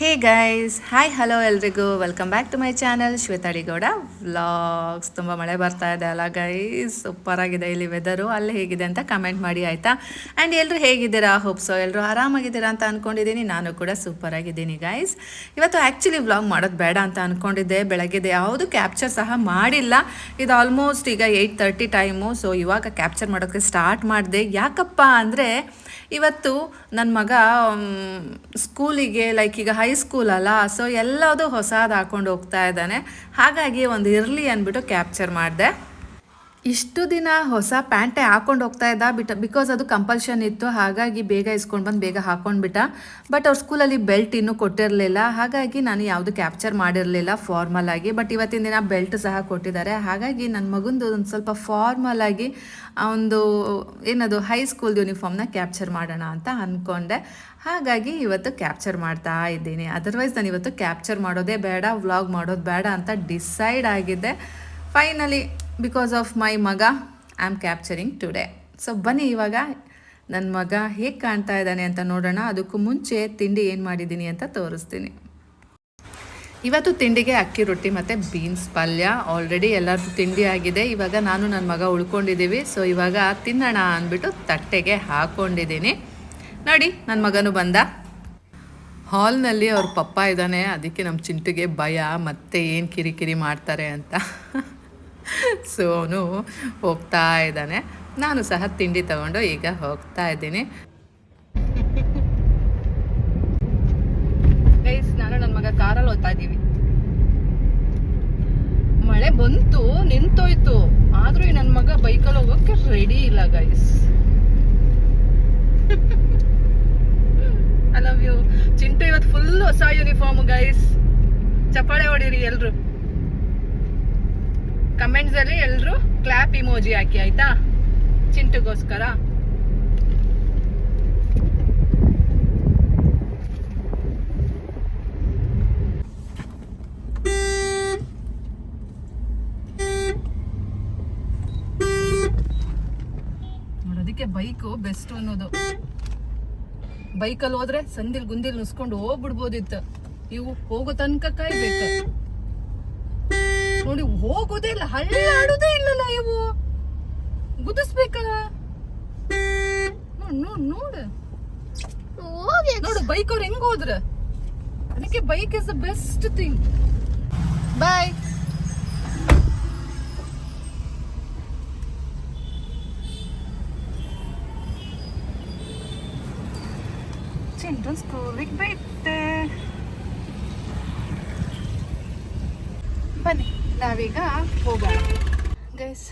ಹೇ guys hi hello ಎಲ್ರಿಗೂ. Welcome back to my channel Shwetadigowda vlogs ತುಂಬ ಮಳೆ ಬರ್ತಾ ಇದೆ ಅಲ್ಲ ಗೈಸ್ ಸೂಪರ್ ಆಗಿದೆ ಇಲ್ಲಿ ವೆದರು ಅಲ್ಲಿ ಹೇಗಿದೆ ಅಂತ ಕಮೆಂಟ್ ಮಾಡಿ, ಆಯಿತಾ? ಆ್ಯಂಡ್ ಎಲ್ಲರೂ ಹೇಗಿದ್ದೀರಾ? ಹೋಪ್ಸೋ ಎಲ್ಲರೂ ಆರಾಮಾಗಿದ್ದೀರಾ ಅಂತ ಅಂದ್ಕೊಂಡಿದ್ದೀನಿ ನಾನು ಕೂಡ ಸೂಪರ್ ಆಗಿದ್ದೀನಿ ಗೈಸ್ ಇವತ್ತು ಆ್ಯಕ್ಚುಲಿ ವ್ಲಾಗ್ ಮಾಡೋದು ಬೇಡ ಅಂತ ಅಂದ್ಕೊಂಡಿದ್ದೆ ಬೆಳಗ್ಗೆದೆ ಯಾವುದು ಕ್ಯಾಪ್ಚರ್ ಸಹ ಮಾಡಿಲ್ಲ. ಇದು ಆಲ್ಮೋಸ್ಟ್ ಈಗ ಏಯ್ಟ್ ತರ್ಟಿ ಟೈಮು ಸೊ ಇವಾಗ ಕ್ಯಾಪ್ಚರ್ ಮಾಡೋಕ್ಕೆ ಸ್ಟಾರ್ಟ್ ಮಾಡಿದೆ. ಯಾಕಪ್ಪ ಅಂದರೆ ಇವತ್ತು ನನ್ನ ಮಗ ಸ್ಕೂಲಿಗೆ ಲೈಕ್ ಈಗ ಹೈಸ್ಕೂಲ್ ಅಲ್ಲ ಸೊ ಎಲ್ಲದೂ ಹೊಸದು ಹಾಕೊಂಡು ಹೋಗ್ತಾ ಇದ್ದಾನೆ. ಹಾಗಾಗಿ ಒಂದು ಇರಲಿ ಅಂದ್ಬಿಟ್ಟು ಕ್ಯಾಪ್ಚರ್ ಮಾಡಿದೆ. ಇಷ್ಟು ದಿನ ಹೊಸ ಪ್ಯಾಂಟೇ ಹಾಕೊಂಡು ಹೋಗ್ತಾ ಇದ್ದ ಬಿಟ್ ಬಿಕಾಸ್ ಅದು ಕಂಪಲ್ಷನ್ ಇತ್ತು, ಹಾಗಾಗಿ ಬೇಗ ಇಸ್ಕೊಂಡು ಬಂದು ಬೇಗ ಹಾಕೊಂಡ್ಬಿಟ್ಟ. ಬಟ್ ಅವ್ರ ಸ್ಕೂಲಲ್ಲಿ ಬೆಲ್ಟ್ ಇನ್ನೂ ಕೊಟ್ಟಿರಲಿಲ್ಲ. ಹಾಗಾಗಿ ನಾನು ಯಾವುದು ಕ್ಯಾಪ್ಚರ್ ಮಾಡಿರಲಿಲ್ಲ ಫಾರ್ಮಲ್ ಆಗಿ. ಬಟ್ ಇವತ್ತಿನ ದಿನ ಬೆಲ್ಟ್ ಸಹ ಕೊಟ್ಟಿದ್ದಾರೆ. ಹಾಗಾಗಿ ನನ್ನ ಮಗಂದು ಒಂದು ಸ್ವಲ್ಪ ಫಾರ್ಮಲ್ ಆಗಿ ಒಂದು ಏನದು ಹೈಸ್ಕೂಲ್ ಯೂನಿಫಾರ್ಮ್ನ ಕ್ಯಾಪ್ಚರ್ ಮಾಡೋಣ ಅಂತ ಅಂದ್ಕೊಂಡೆ ಹಾಗಾಗಿ ಇವತ್ತು ಕ್ಯಾಪ್ಚರ್ ಮಾಡ್ತಾ ಇದ್ದೀನಿ. ಅದರ್ವೈಸ್ ನಾನು ಇವತ್ತು ಕ್ಯಾಪ್ಚರ್ ಮಾಡೋದೇ ಬೇಡ ವ್ಲಾಗ್ ಮಾಡೋದು ಬೇಡ ಅಂತ ಡಿಸೈಡ್ ಆಗಿದ್ದೆ. ಫೈನಲಿ ಬಿಕಾಸ್ ಆಫ್ ಮೈ ಮಗ I am capturing today so ಬನ್ನಿ ಇವಾಗ ನನ್ನ ಮಗ ಹೇಗೆ ಕಾಣ್ತಾ ಇದ್ದಾನೆ ಅಂತ ನೋಡೋಣ. ಅದಕ್ಕೂ ಮುಂಚೆ ತಿಂಡಿ ಏನು ಮಾಡಿದ್ದೀನಿ ಅಂತ ತೋರಿಸ್ತೀನಿ. ಇವತ್ತು ತಿಂಡಿಗೆ ಅಕ್ಕಿ ರೊಟ್ಟಿ ಮತ್ತು ಬೀನ್ಸ್ ಪಲ್ಯ. ಆಲ್ರೆಡಿ ಎಲ್ಲರದ್ದು ತಿಂಡಿ ಆಗಿದೆ. ಇವಾಗ ನಾನು ನನ್ನ ಮಗ ಉಳ್ಕೊಂಡಿದ್ದೀವಿ ಸೊ ಇವಾಗ ತಿನ್ನೋಣ ಅಂದ್ಬಿಟ್ಟು ತಟ್ಟೆಗೆ ಹಾಕ್ಕೊಂಡಿದ್ದೀನಿ ನೋಡಿ ನನ್ನ ಮಗನೂ ಬಂದ. ಹಾಲ್ನಲ್ಲಿ ಅವ್ರ ಪಪ್ಪ ಇದ್ದಾನೆ. ಅದಕ್ಕೆ ನಮ್ಮ ಚಿಂಟುಗೆ ಭಯ. ಮತ್ತೆ ಏನು ಕಿರಿಕಿರಿ ಮಾಡ್ತಾರೆ ಅಂತ. ಸೊ ಅವನು ಹೋಗ್ತಾ ಇದ್ದಾನೆ. ನಾನು ಸಹ ತಿಂಡಿ ತಗೊಂಡು ಈಗ ಹೋಗ್ತಾ ಇದ್ದೀನಿ. ನಾನು ನನ್ನ ಮಗ ಕಾರಲ್ಲಿ ಹೋಗ್ತಾ ಇದ್ದೀವಿ. ಮಳೆ ಬಂತು, ನಿಂತೋಯ್ತು. ಆದ್ರೂ ನನ್ನ ಮಗ ಬೈಕಲ್ಲಿ ಹೋಗೋಕೆ ರೆಡಿ ಇಲ್ಲ guys I love you Chintu ಇವತ್ತು ಫುಲ್ ಹೊಸ ಯೂನಿಫಾರ್ಮ್ ಗೈಸ್ ಚಪ್ಪಾಳೆ ಹೊಡೀರಿ ಎಲ್ರು. ಕಮೆಂಟ್ಸ್ ಅಲ್ಲಿ ಎಲ್ರು ಕ್ಲಾಪ್ ಇಮೋಜಿ ಹಾಕಿ, ಆಯ್ತಾ? ಚಿಂಟುಗೋಸ್ಕರ. ನೋಡೋದಕ್ಕೆ ಬೈಕು ಬೆಸ್ಟ್ ಅನ್ನೋದು. ಬೈಕಲ್ಲಿ ಹೋದ್ರೆ ಸಂದಿಲ್, ಗುಂದಿಲ್ ನುಸ್ಕೊಂಡು ಹೋಗ್ಬಿಡ್ಬೋದಿತ್ತು. ಇವು ಹೋಗೋ ತನಕ ಕಾಯ್ಬೇಕು. ನೋಡಿ ಹೋಗೋದೇ ಇಲ್ಲ ಹಳ್ಳಾಡೋದೇ ಇಲ್ಲಲ್ಲ ಇವು. ಗುದಿಸ್ಬೇಕಲ್ಲ. ನೋಡ್ ನೋಡ್ ನೋಡ್. ನೋಡು ಬೈಕ್ ಅವ್ರು ಹೆಂಗ್ ಹೋದ್ರ? ಅದಕ್ಕೆ bike is the best thing bye children ಸ್ಕೂಲಿಗೆ ಬಿಟ್ಟೆ ಬನ್ನಿ ನಾವೀಗ ಹೋಗೋಣ. ಗೈಸ್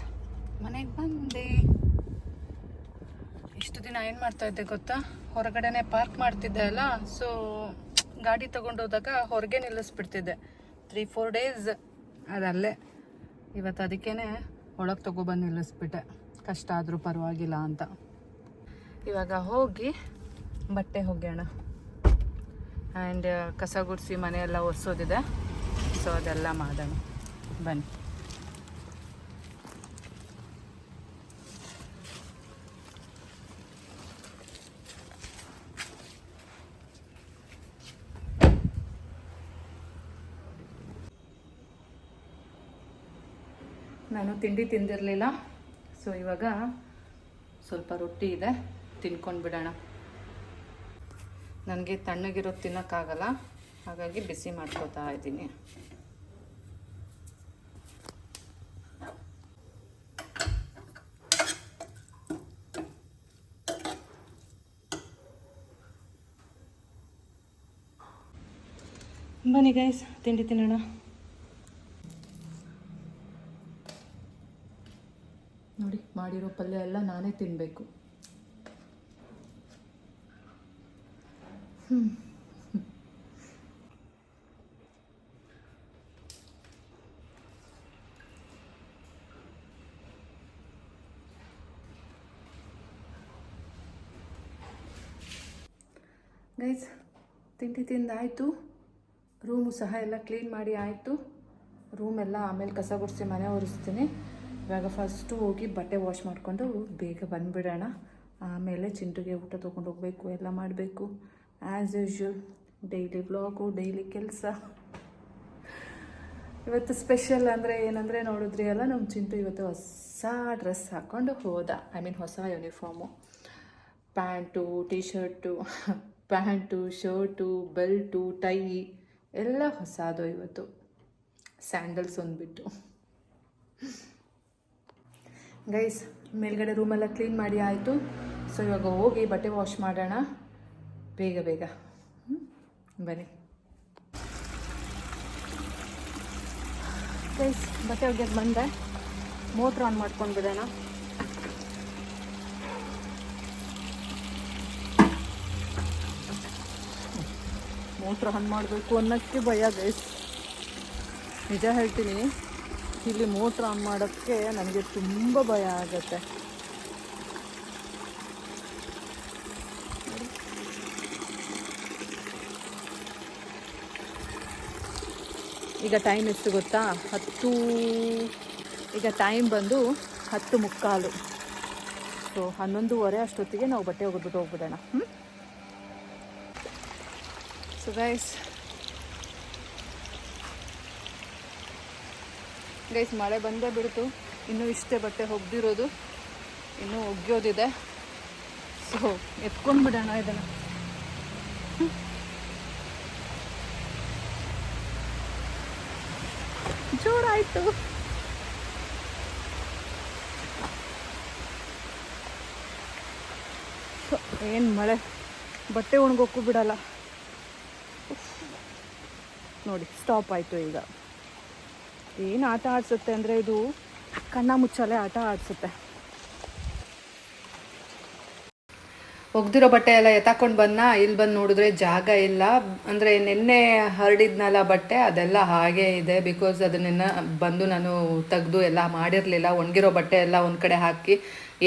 ಮನೆಗೆ ಬಂದೆ. ಇಷ್ಟು ದಿನ ಏನು ಮಾಡ್ತಾ ಇದ್ದೆ ಗೊತ್ತಾ? ಹೊರಗಡೆನೆ ಪಾರ್ಕ್ ಮಾಡ್ತಿದ್ದೆ ಅಲ್ಲ ಸೊ ಗಾಡಿ ತಗೊಂಡೋದಾಗ ಹೊರಗೆ ನಿಲ್ಲಿಸ್ಬಿಡ್ತಿದ್ದೆ. ತ್ರೀ ಫೋರ್ ಡೇಸ್ ಅದಲ್ಲೇ. ಇವತ್ತು ಅದಕ್ಕೇ ಒಳಗೆ ತಗೊಬಂದು ನಿಲ್ಲಿಸ್ಬಿಟ್ಟೆ. ಕಷ್ಟ ಆದರೂ ಪರವಾಗಿಲ್ಲ ಅಂತ. ಇವಾಗ ಹೋಗಿ ಬಟ್ಟೆ ಹೋಗ್ಯಾಣ ಆ್ಯಂಡ್ ಕಸ ಗುಡಿಸಿ ಮನೆಯೆಲ್ಲ ಒರೆಸೋದಿದೆ. ಸೊ ಅದೆಲ್ಲ ಮಾಡೋಣ. ಬನ್ನಿ. ನಾನು ತಿಂಡಿ ತಿಂದಿರಲಿಲ್ಲ ಸೊ ಇವಾಗ ಸ್ವಲ್ಪ ರೊಟ್ಟಿ ಇದೆ, ತಿನ್ಕೊಂಡು ಬಿಡೋಣ. ನನಗೆ ತಣ್ಣಗಿರೋದು ತಿನ್ನೋಕ್ಕಾಗಲ್ಲ, ಹಾಗಾಗಿ ಬಿಸಿ ಮಾಡ್ಕೋತಾ ಇದ್ದೀನಿ. ಬನ್ನಿ ಗೈಸ್ ತಿಂಡಿ ತಿನ್ನೋಣ. ನೋಡಿ ಮಾಡಿರೋ ಪಲ್ಯ ಎಲ್ಲ ನಾನೇ ತಿನ್ನಬೇಕು ಗೈಸ್ ತಿಂಡಿ ತಿಂದಾಯಿತು. ರೂಮು ಸಹ ಎಲ್ಲ ಕ್ಲೀನ್ ಮಾಡಿ ಆಯಿತು. ರೂಮೆಲ್ಲ ಆಮೇಲೆ ಕಸ ಗುಡಿಸಿ ಮನೆ ಒರೆಸ್ತೀನಿ. ಇವಾಗ ಫಸ್ಟು ಹೋಗಿ ಬಟ್ಟೆ ವಾಶ್ ಮಾಡಿಕೊಂಡು ಬೇಗ ಬಂದುಬಿಡೋಣ. ಆಮೇಲೆ ಚಿಂಟುಗೆ ಊಟ ತೊಗೊಂಡು ಹೋಗಬೇಕು, ಎಲ್ಲ ಮಾಡಬೇಕು. As usual daily blog daily ಕೆಲಸ. ಇವತ್ತು ಸ್ಪೆಷಲ್ ಅಂದರೆ ಏನಂದರೆ ನೋಡಿದ್ರಿ ಎಲ್ಲ ನಮ್ಮ ಚಿಂಟು ಇವತ್ತು ಹೊಸ ಡ್ರೆಸ್ ಹಾಕ್ಕೊಂಡು ಹೋದ. ಐ ಮೀನ್ ಹೊಸ uniform pant T shirt pant shirt belt tie ಎಲ್ಲ ಹೊಸದು ಇವತ್ತು. ಸ್ಯಾಂಡಲ್ಸ್ ಒಂದ್ಬಿಟ್ಟು. ಗೈಸ್ ಮೇಲ್ಗಡೆ ರೂಮೆಲ್ಲ ಕ್ಲೀನ್ ಮಾಡಿ ಆಯಿತು. ಸೊ ಇವಾಗ ಹೋಗಿ ಬಟ್ಟೆ ವಾಶ್ ಮಾಡೋಣ. ಬೇಗ ಬೇಗ? ಬನ್ನಿ. ಗೈಸ್ ಬಟ್ಟೆ ಒಗೆದು ಬಂದೆ. ಮೋಟ್ರ್ ಆನ್ ಮಾಡ್ಕೊಂಡು ಬಿಡೋಣ. ಮೋಟ್ರ್ ಆನ್ ಮಾಡಬೇಕು ಅನ್ನೋಕ್ಕೆ ಭಯ ಗೈಸ್ ನಿಜ ಹೇಳ್ತೀನಿ, ಇಲ್ಲಿ ಮೋಟ್ರ್ ಆನ್ ಮಾಡೋಕ್ಕೆ ನನಗೆ ತುಂಬ ಭಯ ಆಗುತ್ತೆ. ಈಗ ಟೈಮ್ ಎಷ್ಟು ಗೊತ್ತಾ? ಹತ್ತು, ಈಗ ಟೈಮ್ ಬಂದು ಹತ್ತು ಮುಕ್ಕಾಲು. ಸೊ ಹನ್ನೊಂದುವರೆ ಅಷ್ಟೊತ್ತಿಗೆ ನಾವು ಬಟ್ಟೆ ಒಗೆದ್ಬಿಟ್ಟು ಹೋಗ್ಬಿಡೋಣ. ಹ್ಞೂ ಸೊ ಗೈಸ್ ಗೈಸ್ ಮಳೆ ಬಂದೇ ಬಿಡ್ತು. ಇನ್ನೂ ಇಷ್ಟೇ ಬಟ್ಟೆ ಒಗ್ದಿರೋದು. ಇನ್ನೂ ಒಗ್ಯೋದಿದೆ. ಸೊ ಎತ್ಕೊಂಡು ಬಿಡೋಣ ಇದನ್ನು. ಜೋರಾಯಿತು. ಏನು ಮಳೆ? ಬಟ್ಟೆ ಒಣಗೋಕ್ಕೂ ಬಿಡಲ್ಲ. ನೋಡಿ ಸ್ಟಾಪ್ ಆಯಿತು ಈಗ. ಏನು ಆಟ ಆಡಿಸುತ್ತೆ ಅಂದರೆ ಇದು ಕಣ್ಣ ಮುಚ್ಚಲೆ ಆಟ ಆಡಿಸುತ್ತೆ. ಒಗ್ದಿರೋ ಬಟ್ಟೆ ಎಲ್ಲ ಎತ್ತಾಕೊಂಡು ಬನ್ನ ಇಲ್ಲಿ ಬಂದು ನೋಡಿದ್ರೆ ಜಾಗ ಇಲ್ಲ. ಅಂದರೆ ನಿನ್ನೆ ಹರಡಿದ್ನಲ್ಲ ಬಟ್ಟೆ, ಅದೆಲ್ಲ ಹಾಗೇ ಇದೆ. ಬಿಕಾಸ್ ಅದನ್ನೆಲ್ಲ ಬಂದು ನಾನು ತೆಗೆದು ಎಲ್ಲ ಮಾಡಿರಲಿಲ್ಲ. ಒಣಗಿರೋ ಬಟ್ಟೆ ಎಲ್ಲ ಒಂದು ಕಡೆ ಹಾಕಿ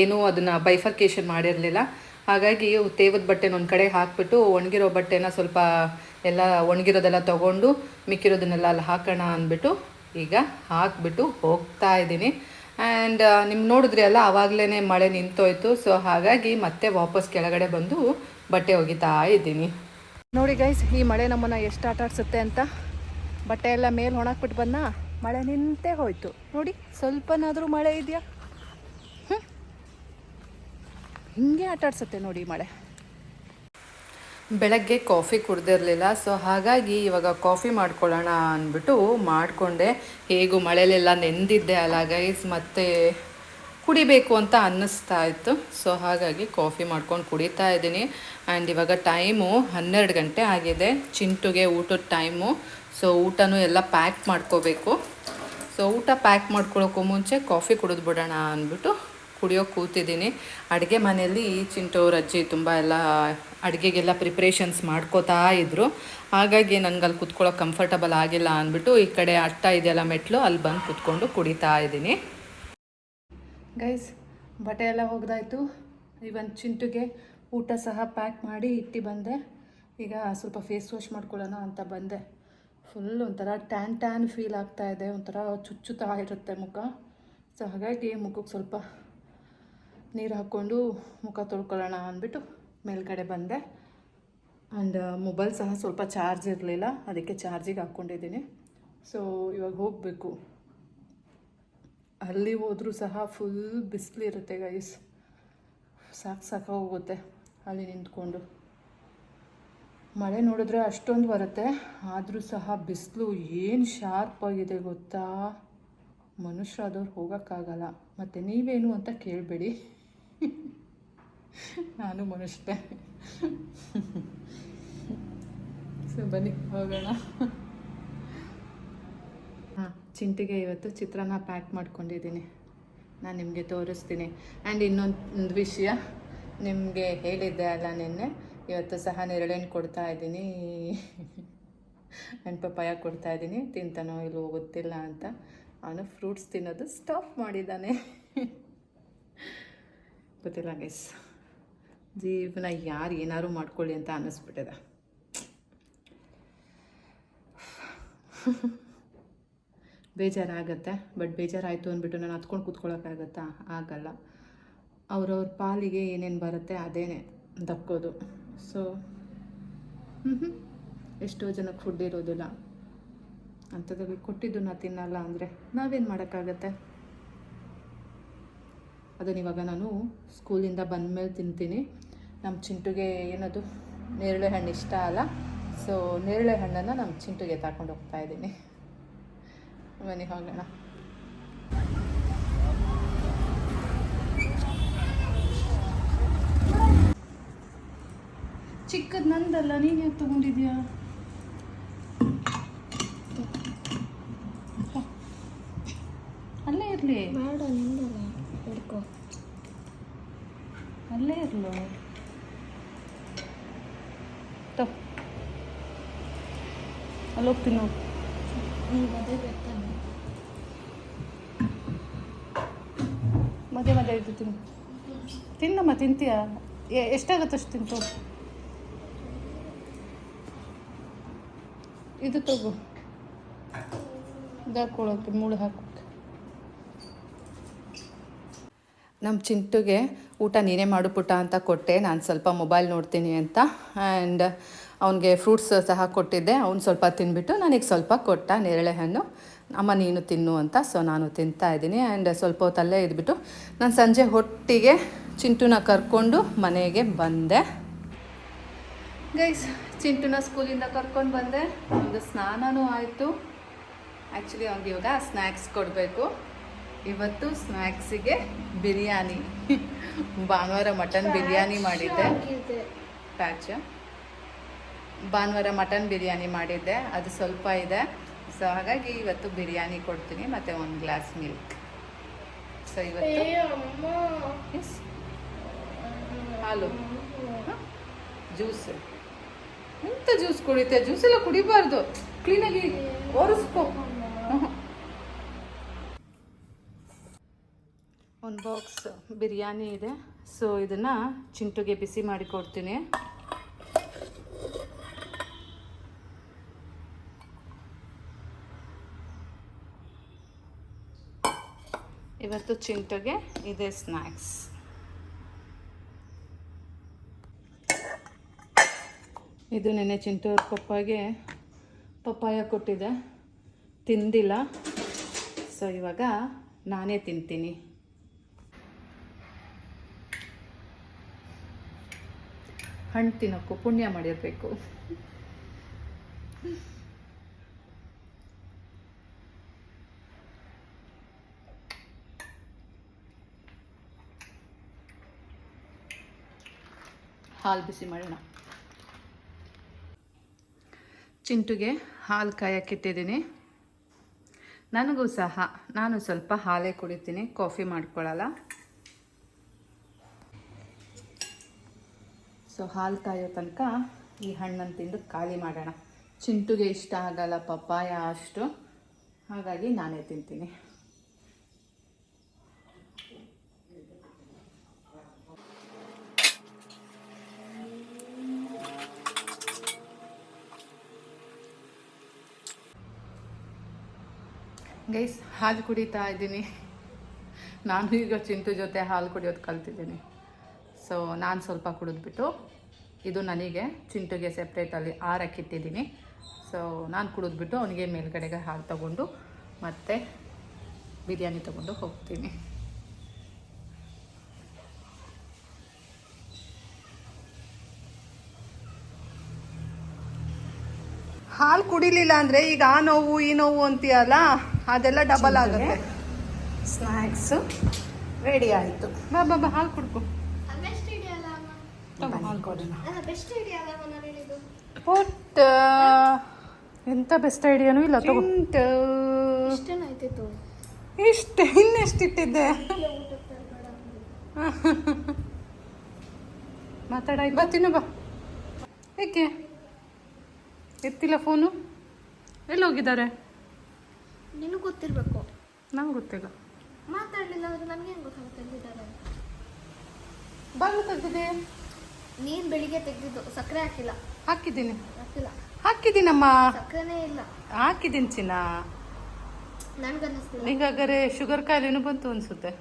ಏನೂ ಅದನ್ನು ಬೈಫರ್ಕೇಶನ್ ಮಾಡಿರಲಿಲ್ಲ. ಹಾಗಾಗಿ ತೇವದ ಬಟ್ಟೆನ ಒಂದು ಕಡೆ ಹಾಕ್ಬಿಟ್ಟು ಒಣಗಿರೋ ಬಟ್ಟೆನ ಸ್ವಲ್ಪ ಎಲ್ಲ ಒಣಗಿರೋದೆಲ್ಲ ತೊಗೊಂಡು ಮಿಕ್ಕಿರೋದನ್ನೆಲ್ಲ ಅಲ್ಲಿ ಹಾಕೋಣ ಅಂದ್ಬಿಟ್ಟು ಈಗ ಹಾಕ್ಬಿಟ್ಟು ಹೋಗ್ತಾ ಇದ್ದೀನಿ. ಆ್ಯಂಡ್ ನಿಮ್ಗೆ ನೋಡಿದ್ರಿ ಅಲ್ಲ ಆವಾಗಲೇ ಮಳೆ ನಿಂತೋಯ್ತು. ಸೊ ಹಾಗಾಗಿ ಮತ್ತೆ ವಾಪಸ್ ಕೆಳಗಡೆ ಬಂದು ಬಟ್ಟೆ ಒಗಿತಾ ಇದ್ದೀನಿ. ನೋಡಿ ಗೈಸ್ ಈ ಮಳೆ ನಮ್ಮನ್ನು ಎಷ್ಟು ಆಟ ಆಡ್ಸುತ್ತೆ ಅಂತ. ಬಟ್ಟೆ ಎಲ್ಲ ಮೇಲೆ ಒಣಾಕ್ಬಿಟ್ಟು ಬಂದ ಮಳೆ ನಿಂತೇ ಹೋಯ್ತು. ನೋಡಿ, ಸ್ವಲ್ಪನಾದರೂ ಮಳೆ ಇದೆಯಾ? ಹಿಂಗೆ ಆಟ ಆಡ್ಸುತ್ತೆ ನೋಡಿ ಮಳೆ. ಬೆಳಗ್ಗೆ ಕಾಫಿ ಕುಡ್ದಿರಲಿಲ್ಲ. ಸೊ ಹಾಗಾಗಿ ಇವಾಗ ಕಾಫಿ ಮಾಡ್ಕೊಳ್ಳೋಣ ಅಂದ್ಬಿಟ್ಟು ಮಾಡಿಕೊಂಡೆ. ಹೇಗೂ ಮಳೆಲೆಲ್ಲ ನೆಂದಿದ್ದೆ ಅಲ್ಲ ಗೈಸ್ ಮತ್ತು ಕುಡಿಬೇಕು ಅಂತ ಅನ್ನಿಸ್ತಾ ಇತ್ತು. ಸೊ ಹಾಗಾಗಿ ಕಾಫಿ ಮಾಡ್ಕೊಂಡು ಕುಡಿತಾ ಇದ್ದೀನಿ. ಆ್ಯಂಡ್ ಇವಾಗ ಟೈಮು ಹನ್ನೆರಡು ಗಂಟೆ ಆಗಿದೆ. ಚಿಂಟುಗೆ ಊಟದ ಟೈಮು. ಸೊ ಊಟನೂ ಎಲ್ಲ ಪ್ಯಾಕ್ ಮಾಡ್ಕೋಬೇಕು. ಸೊ ಊಟ ಪ್ಯಾಕ್ ಮಾಡ್ಕೊಳ್ಳೋಕ್ಕೂ ಮುಂಚೆ ಕಾಫಿ ಕುಡಿದ್ಬಿಡೋಣ ಅಂದ್ಬಿಟ್ಟು ಕುಡಿಯೋಕೆ ಕೂತಿದ್ದೀನಿ. ಅಡುಗೆ ಮನೆಯಲ್ಲಿ ಚಿಂಟು ಅವ್ರ ಅಜ್ಜಿ ತುಂಬ ಎಲ್ಲ ಅಡುಗೆಗೆಲ್ಲ ಪ್ರಿಪ್ರೇಷನ್ಸ್ ಮಾಡ್ಕೋತಾ ಇದ್ದರು ಹಾಗಾಗಿ ನನಗೆ ಅಲ್ಲಿ ಕುತ್ಕೊಳ್ಳೋಕೆ ಕಂಫರ್ಟಬಲ್ ಆಗಿಲ್ಲ ಅಂದ್ಬಿಟ್ಟು ಈ ಕಡೆ ಅಟ್ಟ ಇದೆಯಲ್ಲ ಮೆಟ್ಲು ಅಲ್ಲಿ ಬಂದು ಕುತ್ಕೊಂಡು ಕುಡಿತಾ ಇದ್ದೀನಿ. ಗೈಸ್ ಬಟ್ಟೆ ಎಲ್ಲ ಒಗ್ದಾಯ್ತು ಇವನ್ ಚಿಂಟುಗೆ ಊಟ ಸಹ ಪ್ಯಾಕ್ ಮಾಡಿ ಇಟ್ಟು ಬಂದೆ. ಈಗ ಸ್ವಲ್ಪ ಫೇಸ್ ವಾಶ್ ಮಾಡ್ಕೊಳ್ಳೋಣ ಅಂತ ಬಂದೆ. ಫುಲ್ ಒಂಥರ ಟ್ಯಾನ್ ಟ್ಯಾನ್ ಫೀಲ್ ಆಗ್ತಾಯಿದೆ ಒಂಥರ ಚುಚ್ಚುತ್ತಾ ಇರುತ್ತೆ ಮುಖ. ಸೊ ಹಾಗಾಗಿ ಮುಖಕ್ಕೆ ಸ್ವಲ್ಪ ನೀರು ಹಾಕ್ಕೊಂಡು ಮುಖ ತೊಳ್ಕೊಳ್ಳೋಣ ಅಂದ್ಬಿಟ್ಟು ಮೇಲ್ಗಡೆ ಬಂದೆ. ಆ್ಯಂಡ್ ಮೊಬೈಲ್ ಸಹ ಸ್ವಲ್ಪ ಚಾರ್ಜ್ ಇರಲಿಲ್ಲ. ಅದಕ್ಕೆ ಚಾರ್ಜಿಗೆ ಹಾಕ್ಕೊಂಡಿದ್ದೀನಿ. ಸೊ ಇವಾಗ ಹೋಗಬೇಕು. ಅಲ್ಲಿ ಹೋದರೂ ಸಹ ಫುಲ್ ಬಿಸಿಲು ಇರುತ್ತೆ ಗೈಸ್ ಸಾಕು ಸಾಕು ಹೋಗುತ್ತೆ ಅಲ್ಲಿ ನಿಂತ್ಕೊಂಡು. ಮಳೆ ನೋಡಿದ್ರೆ ಅಷ್ಟೊಂದು ಬರುತ್ತೆ. ಆದರೂ ಸಹ ಬಿಸಿಲು ಏನು ಶಾರ್ಪ್ ಆಗಿದೆ ಗೊತ್ತಾ? ಮನುಷ್ಯರಾದವ್ರು ಹೋಗೋಕ್ಕಾಗಲ್ಲ. ಮತ್ತು ನೀವೇನು ಅಂತ ಕೇಳಬೇಡಿ. ನಾನು ಮನುಷ್ಯ ಸೊ ಬನ್ನಿ, ಹೋಗೋಣ. ಹಾಂ, ಚಿಂಟಿಗೆ ಇವತ್ತು ಚಿತ್ರಾನ್ನ ಪ್ಯಾಕ್ ಮಾಡ್ಕೊಂಡಿದ್ದೀನಿ. ನಾನು ನಿಮಗೆ ತೋರಿಸ್ತೀನಿ. ಆ್ಯಂಡ್ ಇನ್ನೊಂದು ವಿಷಯ, ನಿಮಗೆ ಹೇಳಿದ್ದೆ ಅಲ್ಲ ನಿನ್ನೆ, ಇವತ್ತು ಸಹ ನೆರಳೆಣ್ಣು ಕೊಡ್ತಾ ಇದ್ದೀನಿ. ಆ್ಯಂಡ್ ಪಪ್ಪಾಯ ಕೊಡ್ತಾ ಇದ್ದೀನಿ. ತಿಂತಾನೋ ಇಲ್ಲವೋ ಗೊತ್ತಿಲ್ಲ ಅಂತ. ಅವನು ಫ್ರೂಟ್ಸ್ ತಿನ್ನೋದು ಸ್ಟಾಪ್ ಮಾಡಿದ್ದಾನೆ. ಗೊತ್ತಿಲ್ಲ ಗೈಸ್ ಜೀವನ ಯಾರು ಏನಾದ್ರೂ ಮಾಡ್ಕೊಳ್ಳಿ ಅಂತ ಅನ್ನಿಸ್ಬಿಟ್ಟಿದೆ. ಬೇಜಾರಾಗತ್ತೆ ಬಟ್ ಬೇಜಾರಾಯಿತು ಅಂದ್ಬಿಟ್ಟು ನಾನು ಹತ್ಕೊಂಡು ಕೂತ್ಕೊಳ್ಳೋಕ್ಕಾಗತ್ತಾ ಆಗಲ್ಲ. ಅವ್ರವ್ರ ಪಾಲಿಗೆ ಏನೇನು ಬರುತ್ತೆ ಅದೇನೆ ದಕ್ಕೋದು ಸೊ ಹ್ಞೂ ಎಷ್ಟೋ ಜನಕ್ಕೆ ಫುಡ್ ಇರೋದಿಲ್ಲ. ಅಂಥದ್ರಲ್ಲಿ ನಾ ತಿನ್ನಲ್ಲ ಅಂದರೆ ನಾವೇನು ಮಾಡೋಕ್ಕಾಗತ್ತೆ? ಅದನ್ನ ಇವಾಗ ನಾನು ಸ್ಕೂಲಿಂದ ಬಂದಮೇಲೆ ತಿಂತೀನಿ. ನಮ್ಮ ಚಿಂಟುಗೆ ಏನದು, ನೇರಳೆ ಹಣ್ಣು ಇಷ್ಟ ಅಲ್ಲ. ಸೊ ನೇರಳೆ ಹಣ್ಣನ್ನು ನಮ್ಮ ಚಿಂಟುಗೆ ತಗೊಂಡು ಹೋಗ್ತಾ ಇದ್ದೀನಿ. ಬನ್ನಿ, ಹೋಗೋಣ. ಚಿಕ್ಕದು ನಂದಲ್ಲ, ನೀನು ಯಾಕೆ ತೊಗೊಂಡಿದ್ಯಾ? ಅಲ್ಲೇ ಇರಲಿ. ಬೇಡ ಅಲ್ಲೇ ಇರಲು. ಅಲ್ಲಿ ಹೋಗ್ತೀನಿ ನೋಡು. ಮದುವೆ ಬೇಕಾನೆ ಮಧ್ಯೆ ಮಧ್ಯೆ ಇದು ತಿನ್ನು. ತಿನ್ನಮ್ಮ ತಿಂತೀಯಾ? ಎಷ್ಟಾಗತ್ತೆ ಅಷ್ಟು ತಿಂತು ಇದು ತಗೋ. ಇದಾಕೊಳ್ಳೋಕೆ ಮೂಳು ಹಾಕೋಕೆ ನಮ್ಮ ಚಿಂಟುಗೆ ಊಟ ನೀನೇ ಮಾಡು ಪುಟ್ಟ ಅಂತ ಕೊಟ್ಟೆ. ನಾನು ಸ್ವಲ್ಪ ಮೊಬೈಲ್ ನೋಡ್ತೀನಿ ಅಂತ. ಆ್ಯಂಡ್ ಅವನಿಗೆ ಫ್ರೂಟ್ಸ್ ಸಹ ಕೊಟ್ಟಿದ್ದೆ. ಅವ್ನು ಸ್ವಲ್ಪ ತಿನ್ಬಿಟ್ಟು ನನಗೆ ಸ್ವಲ್ಪ ಕೊಟ್ಟ ನೇರಳೆ ಹಣ್ಣು ಅಮ್ಮ, ನೀನು ತಿನ್ನು ಅಂತ. ಸೊ ನಾನು ತಿಂತಾ ಇದ್ದೀನಿ. ಆ್ಯಂಡ್ ಸ್ವಲ್ಪ ಹೊತ್ತಲ್ಲೇ ಇದ್ಬಿಟ್ಟು ನಾನು ಸಂಜೆ ಹೊಟ್ಟಿಗೆ ಚಿಂಟುನ ಕರ್ಕೊಂಡು ಮನೆಗೆ ಬಂದೆ. ಗೈಸ್ ಚಿಂಟುನ ಸ್ಕೂಲಿಂದ ಕರ್ಕೊಂಡು ಬಂದೆ. ಒಂದು ಸ್ನಾನನೂ ಆಯಿತು. ಆ್ಯಕ್ಚುಲಿ ಅವ್ನಿಗೆ ಇವಾಗ ಸ್ನ್ಯಾಕ್ಸ್ ಕೊಡಬೇಕು. ಇವತ್ತು ಸ್ನ್ಯಾಕ್ಸಿಗೆ ಬಿರಿಯಾನಿ. ಭಾನುವಾರ ಮಟನ್ ಬಿರಿಯಾನಿ ಮಾಡಿದ್ದೆ. ಪ್ಯಾಚ ಭಾನುವಾರ ಮಟನ್ ಬಿರಿಯಾನಿ ಮಾಡಿದ್ದೆ. ಅದು ಸ್ವಲ್ಪ ಇದೆ. ಸೊ ಹಾಗಾಗಿ ಇವತ್ತು ಬಿರಿಯಾನಿ ಕೊಡ್ತೀನಿ. ಮತ್ತು ಒಂದು ಗ್ಲಾಸ್ ಮಿಲ್ಕ್ ಸೊ ಇವತ್ತು ಹಾಲು. ಜ್ಯೂಸ್ ಎಂತ ಜ್ಯೂಸ್ ಕುಡಿತೆ ಜ್ಯೂಸ್ ಎಲ್ಲ ಕುಡಿಬಾರ್ದು. ಕ್ಲೀನಾಗಿ ಒರೆಸ್ಕೊ. ಒಂದು ಬಾಕ್ಸ್ ಬಿರಿಯಾನಿ ಇದೆ. ಸೊ ಇದನ್ನು ಚಿಂಟುಗೆ ಬಿಸಿ ಮಾಡಿ ಕೊಡ್ತೀನಿ. ಇವತ್ತು ಚಿಂಟುಗೆ ಇದೆ ಸ್ನ್ಯಾಕ್ಸ್ ಇದು ನೆನೆ ಚಿಂಟು ಅವ್ರ ಪಪ್ಪಾಗೆ ಪಪ್ಪಾಯ ಕೊಟ್ಟಿದೆ ತಿಂದಿಲ್ಲ. ಸೊ ಇವಾಗ ನಾನೇ ತಿಂತೀನಿ. ಹಣ್ಣು ತಿನ್ನೋಕ್ಕೂ ಪುಣ್ಯ ಮಾಡಿರಬೇಕು. ಹಾಲು ಬಿಸಿ ಮಾಡೋಣ. ಚಿಂಟುಗೆ ಹಾಲು ಕಾಯಕ್ಕಿಟ್ಟಿದ್ದೀನಿ ನನಗೂ ಸಹ, ನಾನು ಸ್ವಲ್ಪ ಹಾಲೇ ಕುಡಿತೀನಿ, ಕಾಫಿ ಮಾಡ್ಕೊಳ್ಳಲ್ಲ ಸೊ ಹಾಲು ಕಾಯೋ ತನಕ ಈ ಹಣ್ಣನ್ನು ತಿಂದು ಖಾಲಿ ಮಾಡೋಣ. ಚಿಂಟುಗೆ ಇಷ್ಟ ಆಗಲ್ಲ ಪಪ್ಪಾಯ ಅಷ್ಟು. ಹಾಗಾಗಿ ನಾನೇ ತಿಂತೀನಿ. ಗೈಸ್, ಹಾಲು ಕುಡಿತಾ ಇದ್ದೀನಿ. ನಾನು ಈಗ ಚಿಂಟು ಜೊತೆ ಹಾಲು ಕುಡಿಯೋದು ಕಲ್ತಿದ್ದೀನಿ. ಸೊ ನಾನು ಸ್ವಲ್ಪ ಕುಡಿದ್ಬಿಟ್ಟು ಇದು ನನಗೆ ಚಿಂಟುಗೆ ಸೆಪ್ರೇಟಲ್ಲಿ ಆರಕ್ಕಿಟ್ಟಿದ್ದೀನಿ ಸೊ ನಾನು ಕುಡಿದ್ಬಿಟ್ಟು ಅವನಿಗೆ ಮೇಲ್ಗಡೆಗೆ ಹಾಲು ತಗೊಂಡು ಮತ್ತೆ ಬಿರಿಯಾನಿ ತಗೊಂಡು ಹೋಗ್ತೀನಿ. ಹಾಲು ಕುಡಿಲಿಲ್ಲ ಅಂದರೆ ಈಗ ಆ ನೋವು ಈ ನೋವು ಅಂತೀಯಲ್ಲ ಅದೆಲ್ಲ ಡಬಲ್ ಆಗುತ್ತೆ. ಸ್ನ್ಯಾಕ್ಸು ರೆಡಿ ಆಯಿತು. ಬಾ ಬಾ ಬಾ ಹಾಲು ಕುಡ್ಕೊ. ತಗೋ ಹಾಲು ಕೊಡೋಣ ಬೆಸ್ಟ್ ಐಡಿಯಾನೂ ಇಲ್ಲ ತಗೊಂಡು ಇಷ್ಟು ಇನ್ನೆಷ್ಟಿಟ್ಟಿದ್ದೆ ಮಾತಾಡಾಯ್ತು ಬಾ ತಿನ್ನು ಬಾ. ಏಕೆ? ಎತ್ತಿಲ್ಲ ಫೋನು ಎಲ್ಲಿ ಹೋಗಿದ್ದಾರೆ ನಿನಗೆ ಗೊತ್ತಿರಬೇಕು. ನಂಗೆ ಗೊತ್ತಿಲ್ಲ. ಮಾತಾಡಲಿಲ್ಲ ಅಂದ್ರೆ ನನಗೇನು ಗೊತ್ತಾಗುತ್ತೆ ಬಂದು ತೆಗ್ದಿದೆ. ನೀನು ಬೆಳಿಗ್ಗೆ ತೆಗೆದಿದ್ದು ಸಕ್ಕರೆ ಹಾಕಿಲ್ಲ. ಹಾಕಿದ್ದೀನಿ. ಹಾಕಿಲ್ಲ. ಹಾಕಿದ್ದೀನಮ್ಮ. ಸಕ್ಕರೆನೇ ಇಲ್ಲ. ಹಾಕಿದ್ದೀನಿ ಚಿನ್ನ. ನನಗನ್ನಿಸ್ತಿಲ್ಲ. ನಿಂಗಾಗಾರೆ ಶುಗರ್ ಕಾಯಿಲೆನೂ ಬಂತು ಅನ್ಸುತ್ತೆ.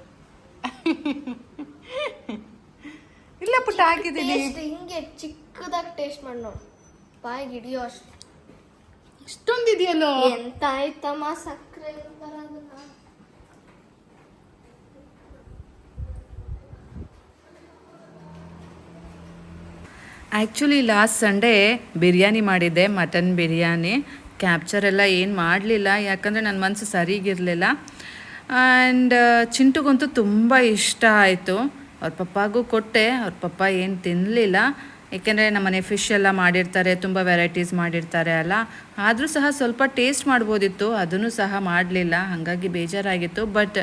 ಇಲ್ಲ ಪುಟ್ಟ ಹಾಕಿದ್ದೀನಿ. ಟೇಸ್ಟ್ ಹಿಂಗೆ ಚಿಕ್ಕದಾಗಿ ಟೇಸ್ಟ್ ಮಾಡಿ ನೋಡು. ಬಾಯಿಗೆ ಹಿಡಿಯೋ ಅಷ್ಟು. ಇಷ್ಟೊಂದಿದೆಯಲ್ಲೋ? ಎಂತ ಆಯ್ತಮ್ಮ ಸಕ್ಕರೆ ಆ್ಯಕ್ಚುಲಿ ಲಾಸ್ಟ್ ಸಂಡೇ ಬಿರಿಯಾನಿ ಮಾಡಿದ್ದೆ ಮಟನ್ ಬಿರಿಯಾನಿ ಕ್ಯಾಪ್ಚರ್ ಎಲ್ಲ ಏನು ಮಾಡಲಿಲ್ಲ, ಯಾಕಂದರೆ ನನ್ನ ಮನಸ್ಸು ಸರಿಗಿರಲಿಲ್ಲ. ಆ್ಯಂಡ್ ಚಿಂಟುಗಂತೂ ತುಂಬ ಇಷ್ಟ ಆಯಿತು. ಅವ್ರ ಪಪ್ಪಾಗೂ ಕೊಟ್ಟೆ, ಅವ್ರ ಪಪ್ಪ ಏನು ತಿನ್ನಲಿಲ್ಲ ಏಕೆಂದರೆ ನಮ್ಮನೆ ಫಿಶ್ ಎಲ್ಲ ಮಾಡಿರ್ತಾರೆ, ತುಂಬ ವೆರೈಟೀಸ್ ಮಾಡಿರ್ತಾರೆ ಅಲ್ಲ. ಆದರೂ ಸಹ ಸ್ವಲ್ಪ ಟೇಸ್ಟ್ ಮಾಡ್ಬೋದಿತ್ತು, ಅದನ್ನು ಸಹ ಮಾಡಲಿಲ್ಲ, ಹಾಗಾಗಿ ಬೇಜಾರಾಗಿತ್ತು. ಬಟ್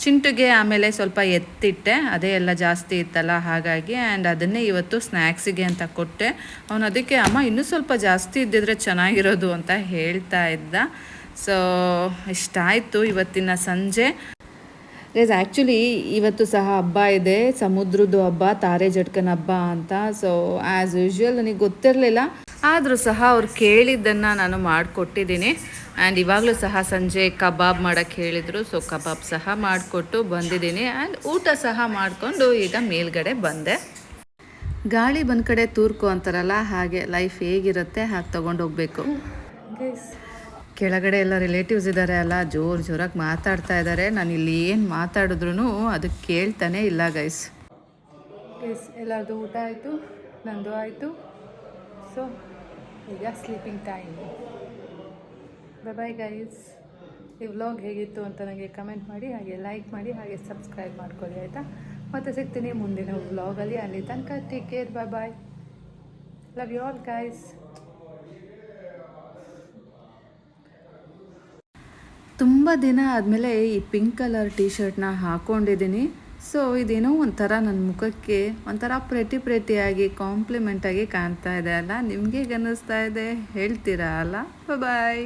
ಚಿಂಟುಗೆ ಆಮೇಲೆ ಸ್ವಲ್ಪ ಎತ್ತಿಟ್ಟೆ, ಅದೇ ಎಲ್ಲ ಜಾಸ್ತಿ ಇತ್ತಲ್ಲ, ಹಾಗಾಗಿ ಆ್ಯಂಡ್ ಅದನ್ನೇ ಇವತ್ತು ಸ್ನ್ಯಾಕ್ಸಿಗೆ ಅಂತ ಕೊಟ್ಟೆ. ಅವನು ಅದಕ್ಕೆ, ಅಮ್ಮ, ಇನ್ನೂ ಸ್ವಲ್ಪ ಜಾಸ್ತಿ ಇದ್ದಿದ್ರೆ ಚೆನ್ನಾಗಿರೋದು ಅಂತ ಹೇಳ್ತಾ ಇದ್ದ. ಸೊ ಇಷ್ಟ ಆಯಿತು ಇವತ್ತಿನ ಸಂಜೆ. ಗೈಸ್ ಆ್ಯಕ್ಚುಲಿ ಇವತ್ತು ಸಹ ಹಬ್ಬ ಇದೆ. ಸಮುದ್ರದ್ದು ಹಬ್ಬ, ತಾರೆ ಜಟ್ಕನ್ ಹಬ್ಬ ಅಂತ. ಸೊ ಆ್ಯಸ್ ಯೂಶ್ವಲ್ ನನಗೆ ಗೊತ್ತಿರಲಿಲ್ಲ. ಆದರೂ ಸಹ ಅವ್ರು ಕೇಳಿದ್ದನ್ನು ನಾನು ಮಾಡಿಕೊಟ್ಟಿದ್ದೀನಿ. ಆ್ಯಂಡ್ ಇವಾಗಲೂ ಸಹ ಸಂಜೆ ಕಬಾಬ್ ಮಾಡೋಕ್ಕೆ ಹೇಳಿದರು. ಸೊ ಕಬಾಬ್ ಸಹ ಮಾಡಿಕೊಟ್ಟು ಬಂದಿದ್ದೀನಿ. ಆ್ಯಂಡ್ ಊಟ ಸಹ ಮಾಡಿಕೊಂಡು ಈಗ ಮೇಲ್ಗಡೆ ಬಂದೆ. ಗಾಳಿ ಬಂದ ಕಡೆ ತೂರ್ಕೊ ಅಂತಾರಲ್ಲ, ಹಾಗೆ ಲೈಫ್ ಹೇಗಿರುತ್ತೆ ಹಾಗೆ ತೊಗೊಂಡು ಹೋಗ್ಬೇಕು. ಕೆಳಗಡೆ ಎಲ್ಲ ರಿಲೇಟಿವ್ಸ್ ಇದ್ದಾರೆ ಅಲ್ಲ, ಜೋರು ಜೋರಾಗಿ ಮಾತಾಡ್ತಾ ಇದ್ದಾರೆ ನಾನು ಇಲ್ಲಿ ಏನು ಮಾತಾಡಿದ್ರು ಅದಕ್ಕೆ ಕೇಳ್ತಾನೆ ಇಲ್ಲ ಗೈಸ್ ಗೈಸ್ ಎಲ್ಲರದು ಊಟ ಆಯಿತು? ನಂದು ಆಯಿತು. ಸೊ ಈಗ ಸ್ಲೀಪಿಂಗ್ ಟೈಮ್ ಬಾಯ್ ಗೈಸ್ ಈ ವ್ಲಾಗ್ ಹೇಗಿತ್ತು ಅಂತ ನನಗೆ ಕಮೆಂಟ್ ಮಾಡಿ, ಹಾಗೆ ಲೈಕ್ ಮಾಡಿ, ಹಾಗೆ ಸಬ್ಸ್ಕ್ರೈಬ್ ಮಾಡ್ಕೊಳ್ಳಿ, ಆಯಿತಾ? ಮತ್ತೆ ಸಿಗ್ತೀನಿ ಮುಂದಿನ ವ್ಲಾಗಲ್ಲಿ ಅಲ್ಲಿ. ತನಕ take care bye bye love you all guys ತುಂಬ ದಿನ ಆದಮೇಲೆ ಈ ಪಿಂಕ್ ಕಲರ್ ಟೀ ಶರ್ಟ್ನ ಹಾಕ್ಕೊಂಡಿದ್ದೀನಿ ಸೊ ಇದೇನೋ ಒಂಥರ ನನ್ನ ಮುಖಕ್ಕೆ ಒಂಥರ ಪ್ರೆಟಿ ಪ್ರೆಟಿಯಾಗಿ ಕಾಂಪ್ಲಿಮೆಂಟಾಗಿ ಕಾಣ್ತಾ ಇದೆ ಅಲ್ಲ? ನಿಮಗೆ ಅನ್ನಿಸ್ತಾ ಇದೆ? ಹೇಳ್ತೀರಾ ಅಲ್ಲ? ಬಾಯ್